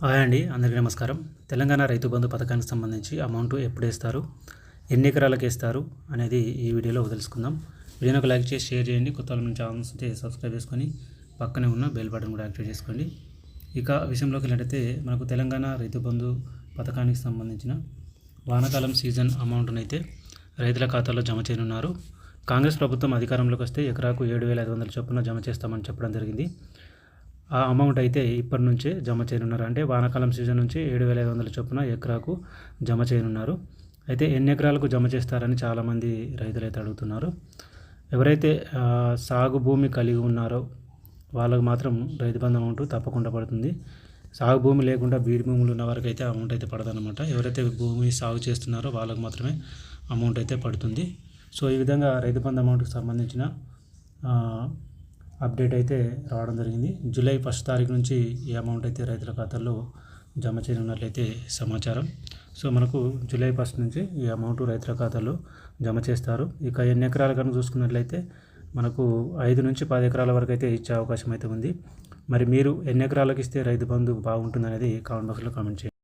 Hi అండి అందరికీ నమస్కారం. తెలంగాణ రైతు బంధు పథకానికి సంబంధించి అమౌంట్ ఎప్పుడు వేస్తారు ఎన్ని ఎకరాలకు వేస్తారు అనేది ఈ వీడియోలో తెలుసుకుందాం. వీడియోని ఒక లైక్ చేసి షేర్ చేయండి. కొత్త వాళ్ళ నుంచి ఛానల్స్ ఉంటే సబ్స్క్రైబ్ చేసుకొని పక్కనే ఉన్న బెల్ బటన్ కూడా యాక్టివేట్ చేసుకోండి. ఇక విషయంలోకి వెళ్ళినట్టయితే మనకు తెలంగాణ రైతు బంధు పథకానికి సంబంధించిన వానాకాలం సీజన్ అమౌంట్ను అయితే రైతుల ఖాతాలో జమ చేయనున్నారు. కాంగ్రెస్ ప్రభుత్వం అధికారంలోకి వస్తే ఎకరాకు ఏడు వేల ఐదు వందల చొప్పున జమ చేస్తామని చెప్పడం జరిగింది. ఆ అమౌంట్ అయితే ఇప్పటి నుంచే జమ చేయనున్నారు. అంటే వానాకాలం సీజన్ నుంచి ఏడు వేల ఐదు వందల చొప్పున ఎకరాకు జమ చేయనున్నారు. అయితే ఎన్ని ఎకరాలకు జమ చేస్తారని చాలామంది రైతులు అయితే అడుగుతున్నారు. ఎవరైతే సాగు భూమి కలిగి ఉన్నారో వాళ్ళకు మాత్రం రైతు బంధు అమౌంట్ తప్పకుండా పడుతుంది. సాగు భూమి లేకుండా బీడి భూములు ఉన్న వారికి అయితే అమౌంట్ అయితే పడదనమాట ఎవరైతే భూమి సాగు చేస్తున్నారో వాళ్ళకు మాత్రమే అమౌంట్ అయితే పడుతుంది. సో ఈ విధంగా రైతు బంధు అమౌంట్కి సంబంధించిన అప్డేట్ అయితే రావడం జరిగింది. జూలై ఫస్ట్ తారీఖు నుంచి ఈ అమౌంట్ అయితే రైతుల ఖాతాల్లో జమ చేయనున్నట్లయితే సమాచారం. సో మనకు జూలై ఫస్ట్ నుంచి ఈ అమౌంట్ రైతుల ఖాతాలో జమ చేస్తారు. ఇక ఎన్ని ఎకరాలు కనుక చూసుకున్నట్లయితే మనకు ఐదు నుంచి పది ఎకరాల వరకు అయితే ఇచ్చే అవకాశం అయితే ఉంది. మరి మీరు ఎన్ని ఎకరాలకు ఇస్తే రైతు బంధు బాగుంటుంది అనేది కామెంట్ బాక్స్లో కామెంట్ చేయండి.